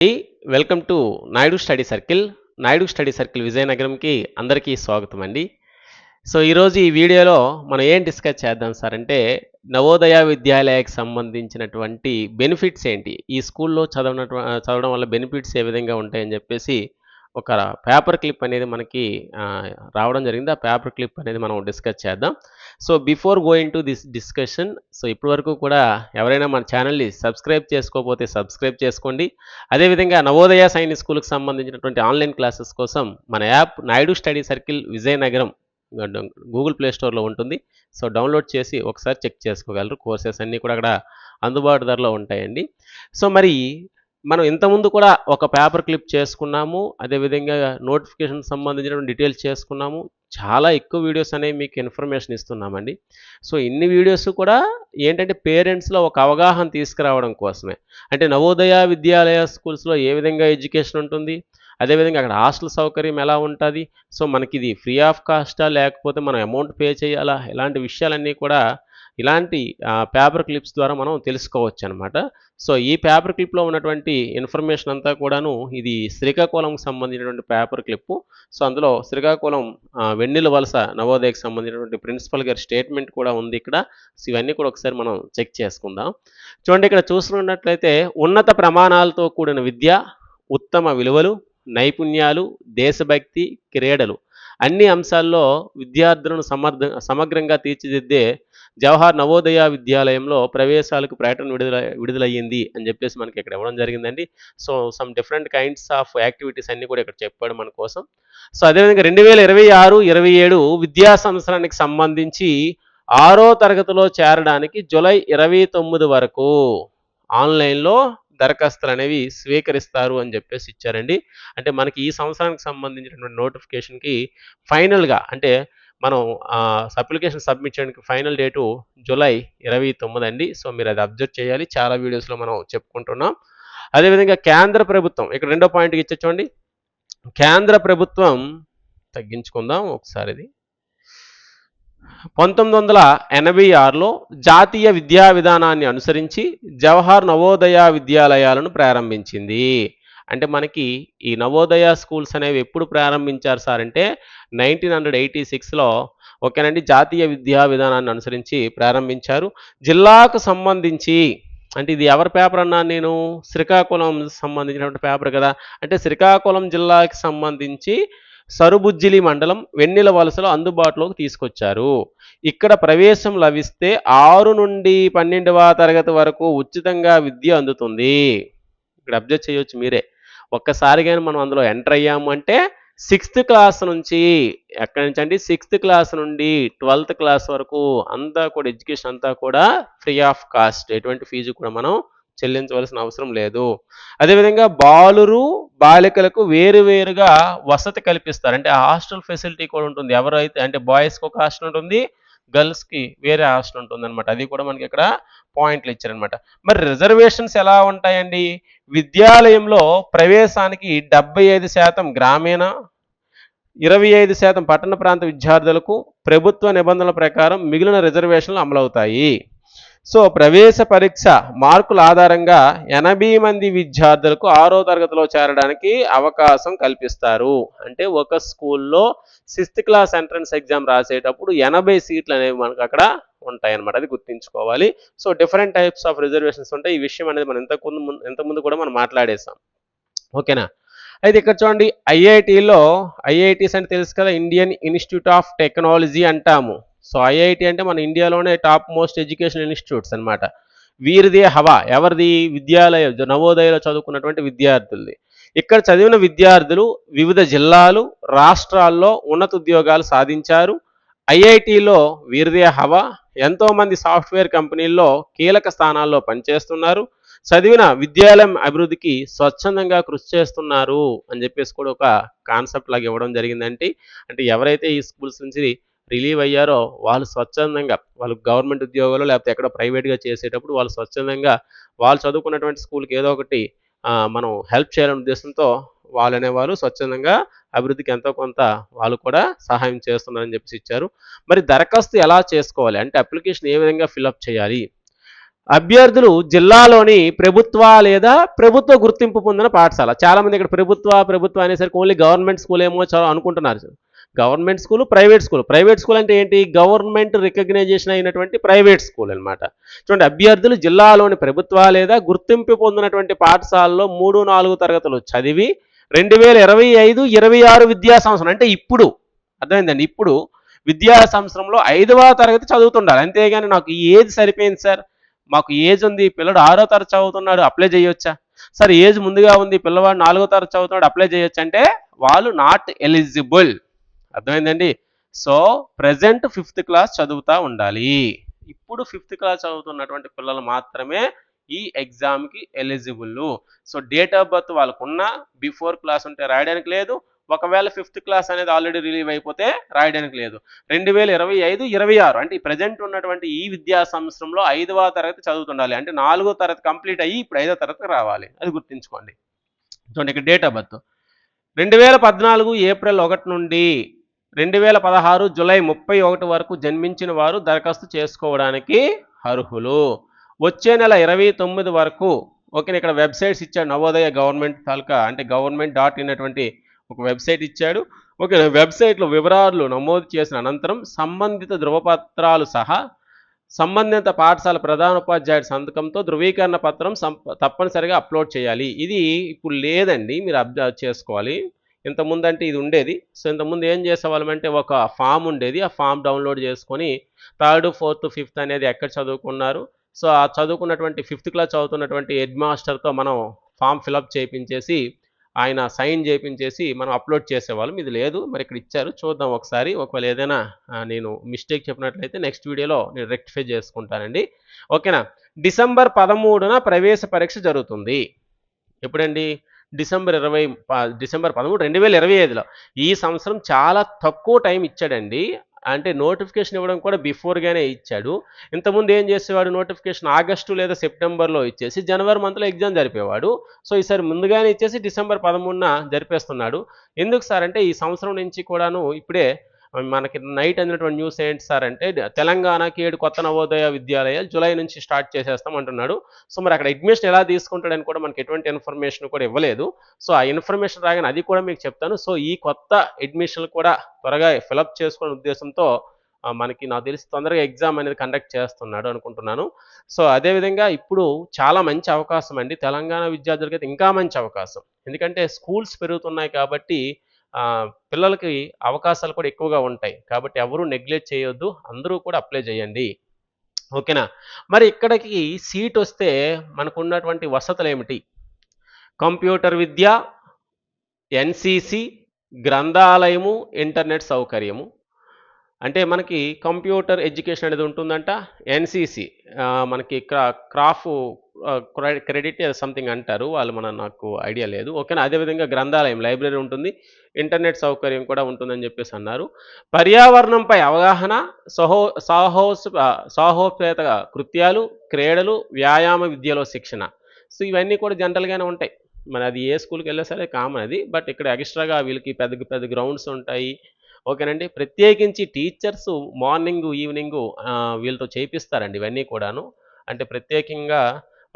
Welcome to Naidu study circle Naidu study circle విజయనగరంకి అందరికీ స్వాగతం అండి. సో ఈరోజు ఈ వీడియోలో మనం ఏం డిస్కస్ చేద్దాం సార్ అంటే నవోదయ విద్యాలయకి సంబంధించినటువంటి బెనిఫిట్స్ ఏంటి? ఈ స్కూల్లో చదవన చదవడం వల్ల బెనిఫిట్స్ ఏ విధంగా ఉంటాయని చెప్పేసి ఒక పేపర్ క్లిప్ అనేది మనకి రావడం జరిగింది. ఆ పేపర్ క్లిప్ అనేది మనం డిస్కస్ చేద్దాం. So before going to this discussion so ఇప్పటి వరకు కూడా ఎవరైనా మన ఛానల్ని సబ్స్క్రైబ్ చేసుకోకపోతే సబ్స్క్రైబ్ చేసుకోండి. అదేవిధంగా నవోదయ సైనిక్ స్కూల్కి సంబంధించినటువంటి ఆన్లైన్ క్లాసెస్ కోసం మన app Naidu study circle Vizianagaram Google play స్టోర్లో ఉంటుంది. సో డౌన్లోడ్ చేసి ఒకసారి చెక్ చేసుకోగలరు. కోర్సెస్ అన్నీ కూడా అక్కడ అందుబాటు ధరలో ఉంటాయండి. సో మరి మనం ఇంతకుముందు కూడా ఒక పేపర్ క్లిప్ చేసుకున్నాము అదేవిధంగా నోటిఫికేషన్ సంబంధించిన డీటెయిల్స్ చేసుకున్నాము. చాలా ఎక్కువ వీడియోస్ అనేవి మీకు ఇన్ఫర్మేషన్ ఇస్తున్నామండి. సో ఇన్ని వీడియోస్ కూడా ఏంటంటే పేరెంట్స్లో ఒక అవగాహన తీసుకురావడం కోసమే. అంటే నవోదయ విద్యాలయ స్కూల్స్లో ఏ విధంగా ఎడ్యుకేషన్ ఉంటుంది అదేవిధంగా అక్కడ హాస్టల్ సౌకర్యం ఎలా ఉంటుంది. సో మనకి ఇది ఫ్రీ ఆఫ్ కాస్టా లేకపోతే మనం అమౌంట్ పే చేయాలా ఇలాంటి విషయాలన్నీ కూడా ఇలాంటి పేపర్ క్లిప్స్ ద్వారా మనం తెలుసుకోవచ్చు అనమాట సో ఈ పేపర్ క్లిప్లో ఉన్నటువంటి ఇన్ఫర్మేషన్ అంతా కూడాను ఇది శ్రీకాకుళంకి సంబంధించినటువంటి పేపర్ క్లిప్ సో అందులో శ్రీకాకుళం వెన్నెల వలస నవోదయకు సంబంధించినటువంటి ప్రిన్సిపల్ గారి స్టేట్మెంట్ కూడా ఉంది ఇక్కడ. సో ఇవన్నీ కూడా ఒకసారి మనం చెక్ చేసుకుందాం. చూడండి ఇక్కడ చూసుకున్నట్లయితే ఉన్నత ప్రమాణాలతో కూడిన విద్య ఉత్తమ విలువలు నైపుణ్యాలు దేశభక్తి క్రీడలు. అన్ని అంశాల్లో విద్యార్థులను సమర్థ సమగ్రంగా తీర్చిదిద్దే జవహర్ నవోదయ విద్యాలయంలో ప్రవేశాలకు ప్రకటన విడుదల విడుదలయ్యింది అని చెప్పేసి మనకి ఇక్కడ ఇవ్వడం జరిగిందండి. So some different kinds of activities అన్ని కూడా ఇక్కడ చెప్పాడు మన కోసం. సో అదేవిధంగా రెండు వేల ఇరవై ఆరు ఇరవై ఏడు విద్యా సంవత్సరానికి సంబంధించి ఆరో తరగతిలో చేరడానికి జూలై ఇరవై తొమ్మిది వరకు ఆన్లైన్లో దరఖాస్తులు అనేవి స్వీకరిస్తారు అని చెప్పేసి ఇచ్చారండి. అంటే మనకి ఈ సంవత్సరానికి సంబంధించినటువంటి నోటిఫికేషన్కి ఫైనల్గా అంటే మనం అప్లికేషన్ సబ్మిట్ చేయడానికి ఫైనల్ డేటు జూలై ఇరవై తొమ్మిది అండి. సో మీరు అది అబ్జర్వ్ చేయాలి. చాలా వీడియోస్లో మనం చెప్పుకుంటున్నాం. అదేవిధంగా కేంద్ర ప్రభుత్వం ఇక్కడ రెండో పాయింట్కి ఇచ్చే చూడండి కేంద్ర ప్రభుత్వం తగ్గించుకుందాం ఒకసారి ఇది పంతొమ్మిది వందల ఎనభై ఆరులో జాతీయ విద్యా విధానాన్ని అనుసరించి జవహర్ నవోదయ విద్యాలయాలను ప్రారంభించింది. అంటే మనకి ఈ నవోదయ స్కూల్స్ అనేవి ఎప్పుడు ప్రారంభించారు సార్ అంటే నైన్టీన్ హండ్రెడ్ ఎయిటీ సిక్స్లో ఓకేనండి జాతీయ విద్యా విధానాన్ని అనుసరించి ప్రారంభించారు. జిల్లాకు సంబంధించి అంటే ఇది ఎవరి పేపర్ అన్నా నేను? శ్రీకాకుళం సంబంధించినటువంటి పేపర్ కదా. అంటే శ్రీకాకుళం జిల్లాకి సంబంధించి సరుబుజ్జిలి మండలం వెన్నెల వలసలో అందుబాటులోకి తీసుకొచ్చారు. ఇక్కడ ప్రవేశం లభిస్తే ఆరు నుండి పన్నెండవ తరగతి వరకు ఉచితంగా విద్య అందుతుంది. ఇక్కడ అబ్జర్వ్ చేయొచ్చు మీరే. ఒక్కసారిగా మనం అందులో ఎంటర్ అయ్యాము అంటే సిక్స్త్ క్లాస్ నుంచి ఎక్కడి నుంచి అండి? సిక్స్త్ క్లాస్ నుండి ట్వెల్త్ క్లాస్ వరకు అంతా కూడా ఎడ్యుకేషన్ అంతా కూడా ఫ్రీ ఆఫ్ కాస్ట్. ఎటువంటి ఫీజు కూడా మనం చెల్లించవలసిన అవసరం లేదు. అదేవిధంగా బాలురు బాలికలకు వేరువేరుగా వసతి కల్పిస్తారు. అంటే హాస్టల్ ఫెసిలిటీ కూడా ఉంటుంది. ఎవరైతే అంటే బాయ్స్కి ఒక హాస్టల్ ఉంటుంది గర్ల్స్కి వేరే హాస్టల్ ఉంటుంది అనమాట అది కూడా మనకి ఇక్కడ పాయింట్లు ఇచ్చారనమాట మరి రిజర్వేషన్స్ ఎలా ఉంటాయండి? విద్యాలయంలో ప్రవేశానికి డెబ్బై ఐదు శాతం గ్రామీణ ఇరవై ఐదు శాతం పట్టణ ప్రాంత విద్యార్థులకు ప్రభుత్వ నిబంధనల ప్రకారం మిగిలిన రిజర్వేషన్లు అమలవుతాయి. సో ప్రవేశ పరీక్ష మార్కుల ఆధారంగా ఎనభై మంది విద్యార్థులకు ఆరో తరగతిలో చేరడానికి అవకాశం కల్పిస్తారు. అంటే ఒక స్కూల్లో సిక్స్త్ క్లాస్ ఎంట్రన్స్ ఎగ్జామ్ రాసేటప్పుడు ఎనభై సీట్లు అనేవి మనకు అక్కడ ఉంటాయి అన్నమాట అది గుర్తుంచుకోవాలి. So different types of reservations ఉంటాయి. ఈ విషయం అనేది మనం ఇంతకుముందు ఇంతకుముందు కూడా మనం మాట్లాడేసాం ఓకేనా? అయితే ఇక్కడ చూడండి. ఐఐటిలో ఐఐటీస్ అంటే తెలుసు కదా ఇండియన్ ఇన్స్టిట్యూట్ ఆఫ్ టెక్నాలజీ అంటాము. సో ఐఐటి అంటే మన ఇండియాలోనే టాప్ మోస్ట్ ఎడ్యుకేషన్ ఇన్స్టిట్యూట్స్ అన్నమాట. వీరిదే హవా ఎవరిది? విద్యాలయ నవోదయలో చదువుకున్నటువంటి విద్యార్థులది. ఇక్కడ చదివిన విద్యార్థులు వివిధ జిల్లాలు రాష్ట్రాల్లో ఉన్నత ఉద్యోగాలు సాధించారు. ఐఐటిలో వీరిదే హవా ఎంతోమంది సాఫ్ట్వేర్ కంపెనీల్లో కీలక స్థానాల్లో పనిచేస్తున్నారు. చదివిన విద్యాలయం అభివృద్ధికి స్వచ్ఛందంగా కృషి చేస్తున్నారు అని చెప్పేసి కూడా ఒక కాన్సెప్ట్ లాగా ఇవ్వడం జరిగిందంటే అంటే ఎవరైతే ఈ స్కూల్స్ నుంచి రిలీవ్ అయ్యారో వాళ్ళు స్వచ్ఛందంగా వాళ్ళు గవర్నమెంట్ ఉద్యోగాలు లేకపోతే ఎక్కడో ప్రైవేట్గా చేసేటప్పుడు వాళ్ళు స్వచ్ఛందంగా వాళ్ళు చదువుకున్నటువంటి స్కూల్కి ఏదో ఒకటి మనం హెల్ప్ చేయాలనే ఉద్దేశంతో వాళ్ళు అనేవాళ్ళు స్వచ్ఛందంగా అభివృద్ధికి ఎంతో కొంత వాళ్ళు కూడా సహాయం చేస్తున్నారని చెప్పేసి ఇచ్చారు. మరి దరఖాస్తు ఎలా చేసుకోవాలి? అంటే అప్లికేషన్ ఏ విధంగా ఫిలప్ చేయాలి? అభ్యర్థులు జిల్లాలోని ప్రభుత్వ లేదా ప్రభుత్వ గుర్తింపు పొందిన పాఠశాల చాలా మంది ఇక్కడ ప్రభుత్వ ప్రభుత్వ అనేసరికి ఓన్లీ గవర్నమెంట్ స్కూల్ ఏమో చాలా అనుకుంటున్నారు. Government school private school. Private school అంటే ఏంటి? గవర్నమెంట్ రికగ్నైజేషన్ అయినటువంటి ప్రైవేట్ స్కూల్ అనమాట చూడండి అభ్యర్థులు జిల్లాలోని ప్రభుత్వ లేదా గుర్తింపు పొందినటువంటి పాఠశాలలో మూడు నాలుగు తరగతులు చదివి రెండు వేల ఇరవై ఐదు ఇరవై ఆరు విద్యా సంవత్సరం. అంటే ఇప్పుడు అర్థమైందండి? ఇప్పుడు విద్యా సంవత్సరంలో ఐదవ తరగతి చదువుతుండాలి. అంతేగాని నాకు ఏజ్ సరిపోయింది సార్. మాకు ఏజ్ ఉంది. పిల్లడు ఆరో తరగతి చదువుతున్నాడు. అప్లై చేయొచ్చా? సార్ ఏజ్ ముందుగా ఉంది. పిల్లవాడు నాలుగో తరగతి చదువుతున్నాడు. అప్లై చేయొచ్చు? అంటే వాళ్ళు నాట్ ఎలిజిబుల్. అర్థమైందండి? సో ప్రజెంట్ ఫిఫ్త్ క్లాస్ చదువుతూ ఉండాలి. ఇప్పుడు ఫిఫ్త్ క్లాస్ చదువుతున్నటువంటి పిల్లలు మాత్రమే ఈ ఎగ్జామ్కి eligible. So date of birth వాళ్ళకున్న బిఫోర్ క్లాస్ ఉంటే రాయడానికి లేదు. ఒకవేళ ఫిఫ్త్ క్లాస్ అనేది ఆల్రెడీ రిలీవ్ అయిపోతే రాయడానికి లేదు. రెండు వేల ఇరవై ఐదు ఇరవై ఆరు అంటే ఈ ప్రజెంట్ ఉన్నటువంటి ఈ విద్యా సంవత్సరంలో ఐదవ తరగతి చదువుతుండాలి. అంటే నాలుగో తరగతి కంప్లీట్ అయ్యి ఇప్పుడు ఐదో తరగతికి రావాలి. అది గుర్తుంచుకోండి. చూడండి ఇక్కడ డేట్ ఆఫ్ బర్త్. రెండు వేల పద్నాలుగు ఏప్రిల్ ఒకటి నుండి రెండు వేల పదహారు జూలై ముప్పై ఒకటి వరకు జన్మించిన వారు దరఖాస్తు చేసుకోవడానికి అర్హులు. వచ్చే నెల ఇరవై తొమ్మిది వరకు ఓకే ఇక్కడ వెబ్సైట్స్ ఇచ్చాడు నవోదయ గవర్నమెంట్ తాలూకా అంటే గవర్నమెంట్ డాట్ ఇన్ అటువంటి ఒక వెబ్సైట్ ఇచ్చాడు. ఓకే వెబ్సైట్లో వివరాలు నమోదు చేసిన అనంతరం సంబంధిత ధృవపత్రాలు సహా సంబంధిత పాఠశాల ప్రధానోపాధ్యాయుడి సంతకంతో ధృవీకరణ పత్రం సంప- తప్పనిసరిగా అప్లోడ్ చేయాలి. ఇది ఇప్పుడు లేదండి మీరు అబ్జర్వ్ చేసుకోవాలి. ఇంతకుముందు అంటే ఇది ఉండేది. సో ఇంతకుముందు ఏం చేసేవాళ్ళమంటే ఒక ఫామ్ ఉండేది. ఆ ఫామ్ డౌన్లోడ్ చేసుకొని థర్డ్ ఫోర్త్ ఫిఫ్త్ అనేది ఎక్కడ చదువుకున్నారు. సో ఆ చదువుకున్నటువంటి ఫిఫ్త్ క్లాస్ చదువుతున్నటువంటి హెడ్ మాస్టర్తో మనం ఫామ్ ఫిలప్ చేయించేసి ఆయన సైన్ చేయించేసి మనం అప్లోడ్ చేసేవాళ్ళం. ఇది లేదు. మరి ఇక్కడ ఇచ్చారు. చూద్దాం ఒకసారి. ఒకవేళ ఏదైనా నేను మిస్టేక్ చెప్పినట్లయితే నెక్స్ట్ వీడియోలో నేను రెక్టిఫై చేసుకుంటానండి. ఓకేనా? డిసెంబర్ పదమూడున ప్రవేశ పరీక్ష జరుగుతుంది. ఎప్పుడండి? డిసెంబర్ ఇరవై డిసెంబర్ పదమూడు రెండు వేల ఇరవై ఐదులో. ఈ సంవత్సరం చాలా తక్కువ టైం ఇచ్చాడండి. అంటే నోటిఫికేషన్ ఇవ్వడం కూడా బిఫోర్గానే ఇచ్చాడు. ఇంతకుముందు ఏం చేసేవాడు? నోటిఫికేషన్ ఆగస్టు లేదా సెప్టెంబర్లో ఇచ్చేసి జనవరి మంత్లో ఎగ్జామ్ జరిపేవాడు. సో ఈసారి ముందుగానే ఇచ్చేసి డిసెంబర్ పదమూడున జరిపేస్తున్నాడు. ఎందుకు సార్ అంటే ఈ సంవత్సరం నుంచి కూడాను ఇప్పుడే మనకి నైట్ అందినటువంటి న్యూస్ ఏంటి సార్ అంటే తెలంగాణకి ఏడు కొత్త నవోదయ విద్యాలయాలు జూలై నుంచి స్టార్ట్ చేసేస్తాం అంటున్నాడు. సో మరి అక్కడ అడ్మిషన్ ఎలా తీసుకుంటాడని కూడా మనకి ఎటువంటి ఇన్ఫర్మేషన్ కూడా ఇవ్వలేదు. సో ఆ ఇన్ఫర్మేషన్ రాగానే అది కూడా మీకు చెప్తాను. సో ఈ కొత్త అడ్మిషన్లు కూడా త్వరగా ఫిలప్ చేసుకునే ఉద్దేశంతో మనకి నాకు తెలిసి తొందరగా ఎగ్జామ్ అనేది కండక్ట్ చేస్తున్నాడు అనుకుంటున్నాను. సో అదేవిధంగా ఇప్పుడు చాలా మంచి అవకాశం అండి. తెలంగాణ విద్యార్థులకైతే అయితే ఇంకా మంచి అవకాశం. ఎందుకంటే స్కూల్స్ పెరుగుతున్నాయి కాబట్టి పిల్లలకి అవకాశాలు కూడా ఎక్కువగా ఉంటాయి. కాబట్టి ఎవరు నెగ్లెక్ట్ చేయొద్దు. అందరూ కూడా అప్లై చేయండి. ఓకేనా? మరి ఇక్కడికి సీట్ వస్తే మనకున్నటువంటి వసతులు ఏమిటి? కంప్యూటర్ విద్య ఎన్సిసి గ్రంథాలయము ఇంటర్నెట్ సౌకర్యము. అంటే మనకి కంప్యూటర్ ఎడ్యుకేషన్ అనేది ఉంటుందంట. ఎన్సిసి మనకి క్రా క్రాఫ్ క్రెడిట్ సంథింగ్ అంటారు. వాళ్ళు మన నాకు ఐడియా లేదు. ఓకేనా? అదేవిధంగా గ్రంథాలయం లైబ్రరీ ఉంటుంది. ఇంటర్నెట్ సౌకర్యం కూడా ఉంటుందని చెప్పేసి అన్నారు. పర్యావరణంపై అవగాహన సహో సాహోస్ సాహోపేత కృత్యాలు క్రీడలు వ్యాయామ విద్యలో శిక్షణ. సో ఇవన్నీ కూడా జనరల్గానే ఉంటాయి. మన అది ఏ స్కూల్కి వెళ్ళా సరే కామన్ అది. బట్ ఇక్కడ ఎక్స్ట్రాగా వీళ్ళకి పెద్ద పెద్ద గ్రౌండ్స్ ఉంటాయి. ఓకేనండి? ప్రత్యేకించి టీచర్స్ మార్నింగ్ ఈవినింగ్ వీళ్ళతో చేపిస్తారండి ఇవన్నీ కూడాను. అంటే ప్రత్యేకంగా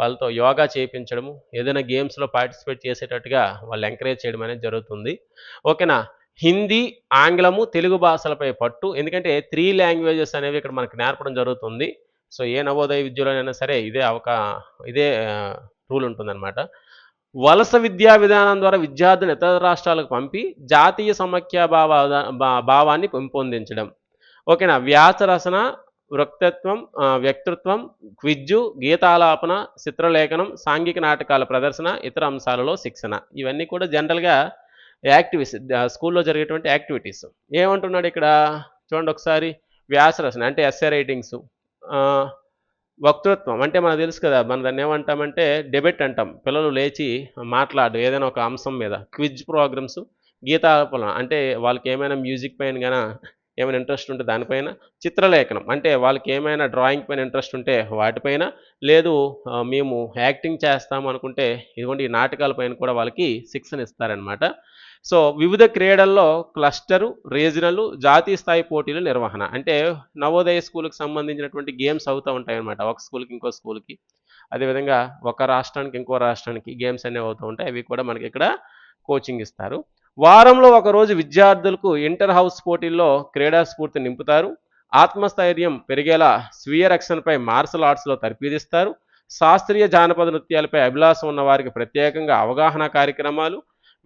వాళ్ళతో యోగా చేయించడము ఏదైనా గేమ్స్లో పార్టిసిపేట్ చేసేటట్టుగా వాళ్ళు ఎంకరేజ్ చేయడం అనేది జరుగుతుంది. ఓకేనా? హిందీ ఆంగ్లము తెలుగు భాషలపై పట్టు. ఎందుకంటే త్రీ లాంగ్వేజెస్ అనేవి ఇక్కడ మనకు నేర్పడం జరుగుతుంది. సో ఏ నవోదయ విద్యలోనైనా సరే ఇదే అవక ఇదే రూల్ ఉంటుందన్నమాట. వలస విద్యా విధానం ద్వారా విద్యార్థులను ఇతర రాష్ట్రాలకు పంపి జాతీయ సమైక్య భావ భా- భావాన్ని పెంపొందించడం. ఓకేనా? వ్యాస రచన వృక్తత్వం వ్యక్తృత్వం క్విజ్జు గీతాలాపన చిత్రలేఖనం సాంఘిక నాటకాల ప్రదర్శన ఇతర అంశాలలో శిక్షణ. ఇవన్నీ కూడా జనరల్గా యాక్టివిటీస్ స్కూల్లో జరిగేటువంటి యాక్టివిటీస్. ఏమంటున్నాడు ఇక్కడ? చూడండి ఒకసారి. వ్యాస రచన అంటే ఎస్ఏ రైటింగ్స్. వక్తృత్వం అంటే మనకు తెలుసు కదా మన దాన్ని ఏమంటామంటే డెబెట్ అంటాం. పిల్లలు లేచి మాట్లాడు ఏదైనా ఒక అంశం మీద. క్విజ్ ప్రోగ్రామ్స్ గీతాపన అంటే వాళ్ళకి ఏమైనా మ్యూజిక్ పైన కానీ ఏమైనా ఇంట్రెస్ట్ ఉంటే దానిపైన చిత్రలేఖనం. అంటే వాళ్ళకి ఏమైనా డ్రాయింగ్ పైన ఇంట్రెస్ట్ ఉంటే వాటిపైన లేదు మేము యాక్టింగ్ చేస్తాము అనుకుంటే ఇదిగోండి ఈ నాటకాలపైన కూడా వాళ్ళకి శిక్షణ ఇస్తారనమాట సో వివిధ క్రీడల్లో క్లస్టరు రీజనల్ జాతీయ స్థాయి పోటీలు నిర్వహణ. అంటే నవోదయ స్కూల్కి సంబంధించినటువంటి గేమ్స్ అవుతూ ఉంటాయన్నమాట. ఒక స్కూల్కి ఇంకో స్కూల్కి. అదేవిధంగా ఒక రాష్ట్రానికి ఇంకో రాష్ట్రానికి గేమ్స్ అనేవి అవుతూ ఉంటాయి. అవి కూడా మనకి ఇక్కడ కోచింగ్ ఇస్తారు. వారంలో ఒకరోజు విద్యార్థులకు ఇంటర్ హౌస్ పోటీల్లో క్రీడా స్ఫూర్తి నింపుతారు. ఆత్మస్థైర్యం పెరిగేలా స్వీయ రక్షణపై మార్షల్ ఆర్ట్స్లో తర్పీదిస్తారు శాస్త్రీయ జానపద నృత్యాలపై అభిలాషం ఉన్న వారికి ప్రత్యేకంగా అవగాహన కార్యక్రమాలు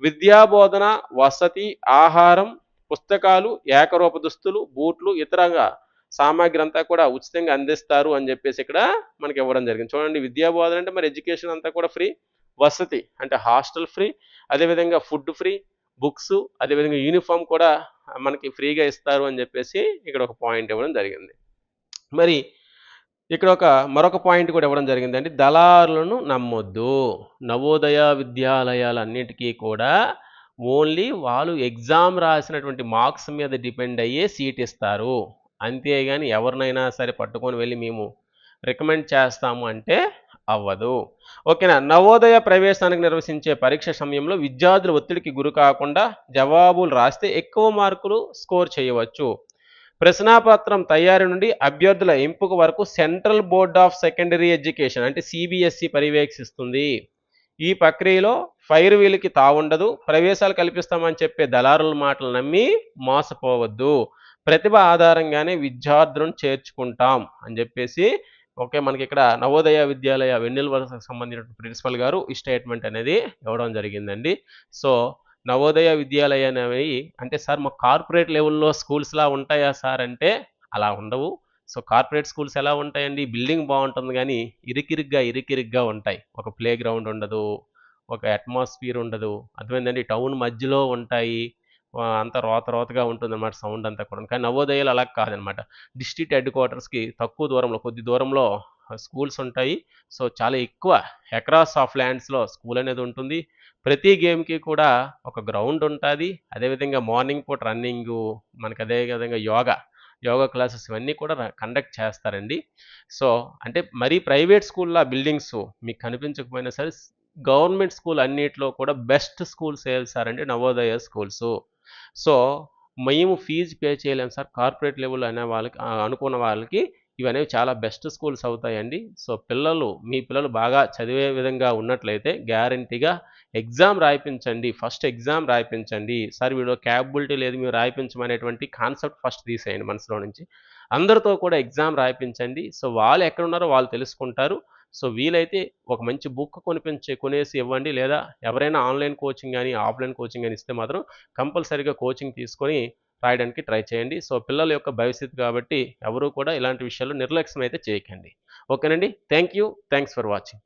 విద్యాబోధన వసతి ఆహారం పుస్తకాలు ఏకరూప దుస్తులు బూట్లు ఇతరంగా సామాగ్రి అంతా కూడా ఉచితంగా అందిస్తారు అని చెప్పేసి ఇక్కడ మనకి ఇవ్వడం జరిగింది. చూడండి విద్యాబోధన అంటే మరి ఎడ్యుకేషన్ అంతా కూడా ఫ్రీ వసతి అంటే హాస్టల్ ఫ్రీ అదేవిధంగా ఫుడ్ ఫ్రీ బుక్స్ అదేవిధంగా యూనిఫామ్ కూడా మనకి ఫ్రీగా ఇస్తారు అని చెప్పేసి ఇక్కడ ఒక పాయింట్ ఇవ్వడం జరిగింది. మరి ఇక్కడ ఒక మరొక పాయింట్ కూడా ఇవ్వడం జరిగింది అంటే దళారులను నమ్మొద్దు. నవోదయ విద్యాలయాలన్నిటికీ కూడా ఓన్లీ వాళ్ళు ఎగ్జామ్ రాసినటువంటి మార్క్స్ మీద డిపెండ్ అయ్యే సీట్ ఇస్తారు. అంతేగాని ఎవరినైనా సరే పట్టుకొని వెళ్ళి మేము రికమెండ్ చేస్తాము అంటే అవ్వదు. ఓకేనా? నవోదయ ప్రవేశానికి నిర్వహించే పరీక్ష సమయంలో విద్యార్థులు ఒత్తిడికి గురి కాకుండా జవాబులు రాస్తే ఎక్కువ మార్కులు స్కోర్ చేయవచ్చు. ప్రశ్నాపత్రం తయారీ నుండి అభ్యర్థుల ఎంపిక వరకు central board of secondary education అంటే సిబిఎస్ఈ పర్యవేక్షిస్తుంది. ఈ ప్రక్రియలో ఫైర్ వీలుకి తావుండదు. ప్రవేశాలు కల్పిస్తామని చెప్పే దళారుల మాటలు నమ్మి మోసపోవద్దు. ప్రతిభ ఆధారంగానే విద్యార్థులను చేర్చుకుంటాం అని చెప్పేసి ఓకే మనకి ఇక్కడ నవోదయ విద్యాలయ వెన్నెల వలసకు సంబంధించిన ప్రిన్సిపల్ గారు ఈ స్టేట్మెంట్ అనేది ఇవ్వడం జరిగిందండి. సో నవోదయ విద్యాలయ అనేవి అంటే సార్ మా కార్పొరేట్ లెవెల్లో స్కూల్స్లా ఉంటాయా సార్ అంటే అలా ఉండవు. సో కార్పొరేట్ స్కూల్స్ ఎలా ఉంటాయండి? బిల్డింగ్ బాగుంటుంది కానీ ఇరికిరిగ్గా ఇరికిరిగ్గా ఉంటాయి. ఒక ప్లే గ్రౌండ్ ఉండదు ఒక అట్మాస్ఫియర్ ఉండదు. అర్థమైందండి? టౌన్ మధ్యలో ఉంటాయి. అంతా రోత రోతగా ఉంటుంది అనమాట సౌండ్ అంతా కూడా కానీ నవోదయాలు అలా కాదనమాట డిస్ట్రిక్ట్ హెడ్ క్వార్టర్స్కి తక్కువ దూరంలో కొద్ది దూరంలో స్కూల్స్ ఉంటాయి. సో చాలా ఎక్కువ ఎక్రాస్ ఆఫ్ ల్యాండ్స్లో స్కూల్ అనేది ఉంటుంది. ప్రతి గేమ్కి కూడా ఒక గ్రౌండ్ ఉంటుంది. అదేవిధంగా మార్నింగ్ పూట రన్నింగ్ మనకి అదే విధంగా యోగా యోగా క్లాసెస్ ఇవన్నీ కూడా కండక్ట్ చేస్తారండి. సో అంటే మరీ ప్రైవేట్ స్కూల్లో బిల్డింగ్స్ మీకు కనిపించకపోయినా సరే గవర్నమెంట్ స్కూల్ అన్నిట్లో కూడా బెస్ట్ స్కూల్స్ ఏవి సార్ అంటే నవోదయ స్కూల్స్. సో మేము ఫీజు పే చేయలేము సార్. కార్పొరేట్ లెవెల్ అనే వాళ్ళకి అనుకున్న వాళ్ళకి ఇవనేవి చాలా బెస్ట్ స్కూల్స్ అవుతాయండి. సో పిల్లలు మీ పిల్లలు బాగా చదివే విధంగా ఉన్నట్లయితే గ్యారంటీగా ఎగ్జామ్ రాయిపించండి. ఫస్ట్ ఎగ్జామ్ రాయిపించండి. సార్ వీడియో క్యాపబిలిటీ లేదు మీరు రాయిపించమనేటువంటి కాన్సెప్ట్ ఫస్ట్ తీసేయండి మనసులో నుంచి. అందరితో కూడా ఎగ్జామ్ రాయించండి సో వాళ్ళు ఎక్కడ ఉన్నారో వాళ్ళు తెలుసుకుంటారు. సో వీలైతే ఒక మంచి బుక్ కొనిపించే కొనేసి ఇవ్వండి. లేదా ఎవరైనా ఆన్లైన్ కోచింగ్ కానీ ఆఫ్లైన్ కోచింగ్ కానీ ఇస్తే మాత్రం కంపల్సరీగా కోచింగ్ తీసుకొని రాయడానికి ట్రై చేయండి. సో పిల్లల యొక్క భవిష్యత్తు కాబట్టి ఎవరూ కూడా ఇలాంటి విషయాల్లో నిర్లక్ష్యం అయితే చేయకండి. ఓకేనండి? Thank you thanks for watching.